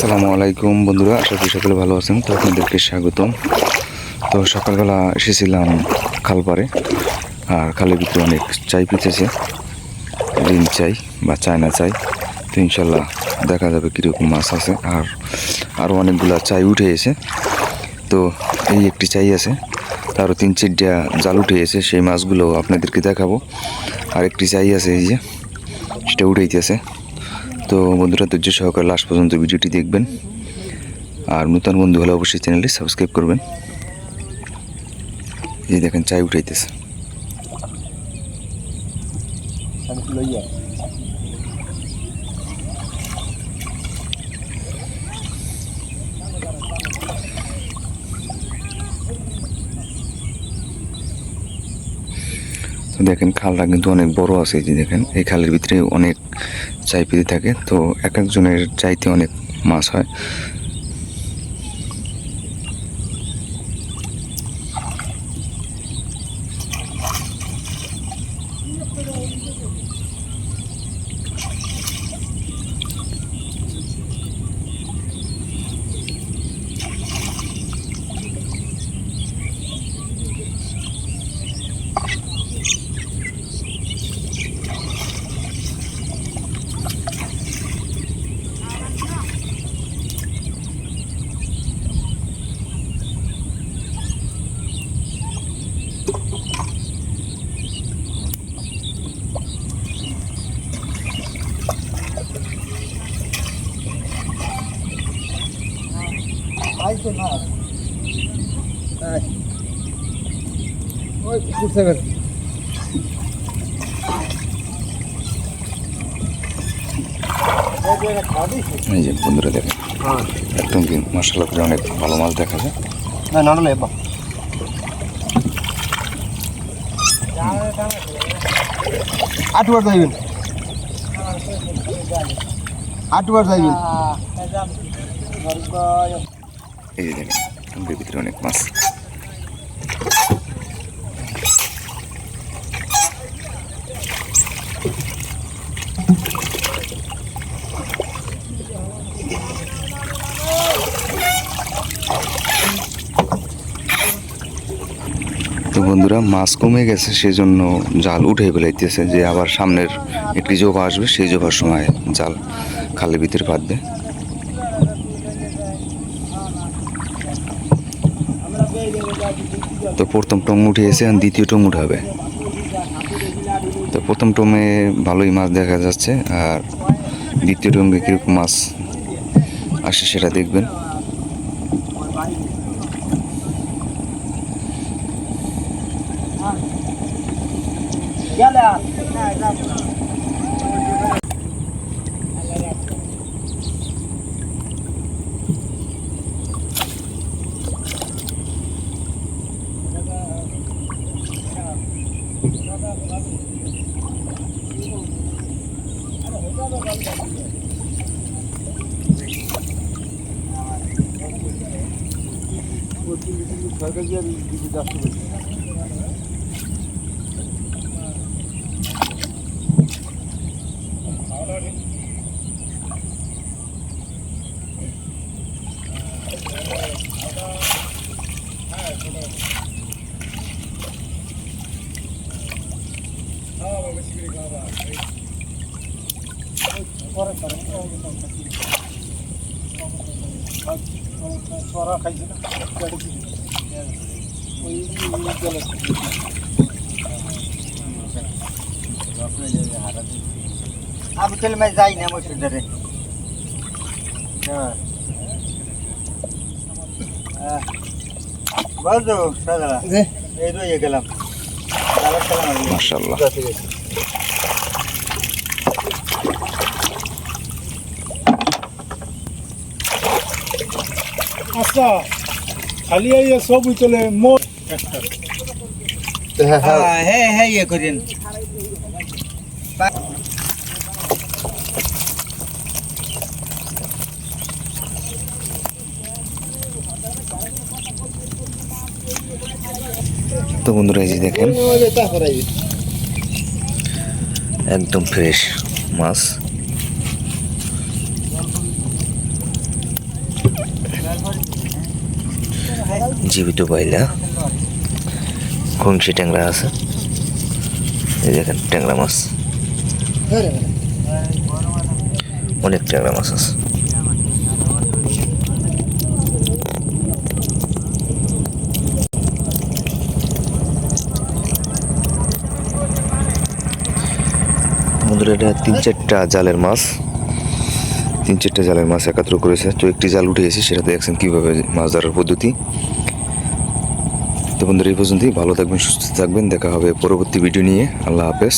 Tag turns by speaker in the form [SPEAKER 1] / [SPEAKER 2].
[SPEAKER 1] আসসালামু আলাইকুম বন্ধুরা, আশা করি সকলে ভালো আছেন। তো আপনাদেরকে স্বাগতম। তো সকালবেলা এসেছিলাম খালপাড়ে আর খালের ভিতরে অনেক চাই পিতেছে ডিম চাই বা চায়না চাই। তো ইনশাল্লাহ দেখা যাবে কীরকম মাছ আছে। আর আরও অনেকগুলা চাই উঠে এসে তো এই একটি চাই আছে। তারও তিন চারটা জাল উঠে এসে সেই মাছগুলো আপনাদেরকে দেখাবো। আর একটি চাই আছে এই যে, সেটা উঠেইতেছে তো বন্ধুরা ধৈর্য সহকারে লাস্ট পর্যন্ত ভিডিওটি দেখবেন। আর নূতন বন্ধু হলে অবশ্যই চ্যানেলটি সাবস্ক্রাইব করবেন। এই দেখেন, চাই উঠাইতেছে। দেখেন, খালটা কিন্তু অনেক বড় আছে। যে দেখেন, এই খালের ভিতরে অনেক চাই পেতে থাকে। তো এক একজনের চাইতে অনেক মাছ হয়।
[SPEAKER 2] ওই ঘুরতে গেছে এই যে এটা খাওয়া দিয়েছে?
[SPEAKER 1] এই যে বন্ধুরা দেখেন একদম কি মশলা করে অনেক ভালো মাছ দেখা যায়
[SPEAKER 2] না না না আটবার যাইবেন আটবার যাইবেন
[SPEAKER 1] এই দেখেন ভিতরে অনেক মাছ। তো বন্ধুরা, মাছ কমে গেছে, সেজন্য জাল উঠে ফেলাইতেছে যে আবার সামনের একটি জোভা আসবে, সেই জোভার সময় জাল খালের ভিতরে পাতবে তো প্রথম টং উঠে এসে আর দ্বিতীয় টং উঠাবে। তো প্রথম টমে ভালোই মাছ দেখা যাচ্ছে আর দ্বিতীয় টঙ্গে কীরকম মাছ আসে সেটা দেখবেন। Oh, I wish you could have gone back.
[SPEAKER 2] আমি তাহলে মাছ যাই না আমার ধরে বলতো সাদা এই রয়ে গেলাম
[SPEAKER 1] মার্শাল্লাহ
[SPEAKER 3] আচ্ছা খালি এই সব চলে মোট
[SPEAKER 2] হ্যাঁ হ্যাঁ। হ্যাঁ ইয়ে করেন।
[SPEAKER 1] তো বন্ধুরা এই যে দেখেন একদম ফ্রেশ মাছ। জীবিত পাইলা খুনসি ট্যাংরা আছে? এই দেখেন, ট্যাংরা মাছ। অনেক ট্যাংরা মাছ আছে। এটা তিন চারটা জালের মাছ। তিন চারটা জালের মাছ একাত্র করেছে। তো একটি জাল উঠে গেছে সেটা দেখছেন কীভাবে মাছ ধরার পদ্ধতি। তো বন্ধুরা, এই পর্যন্তই। ভালো থাকবেন, সুস্থ থাকবেন। দেখা হবে পরবর্তী ভিডিও নিয়ে। আল্লাহ হাফেজ।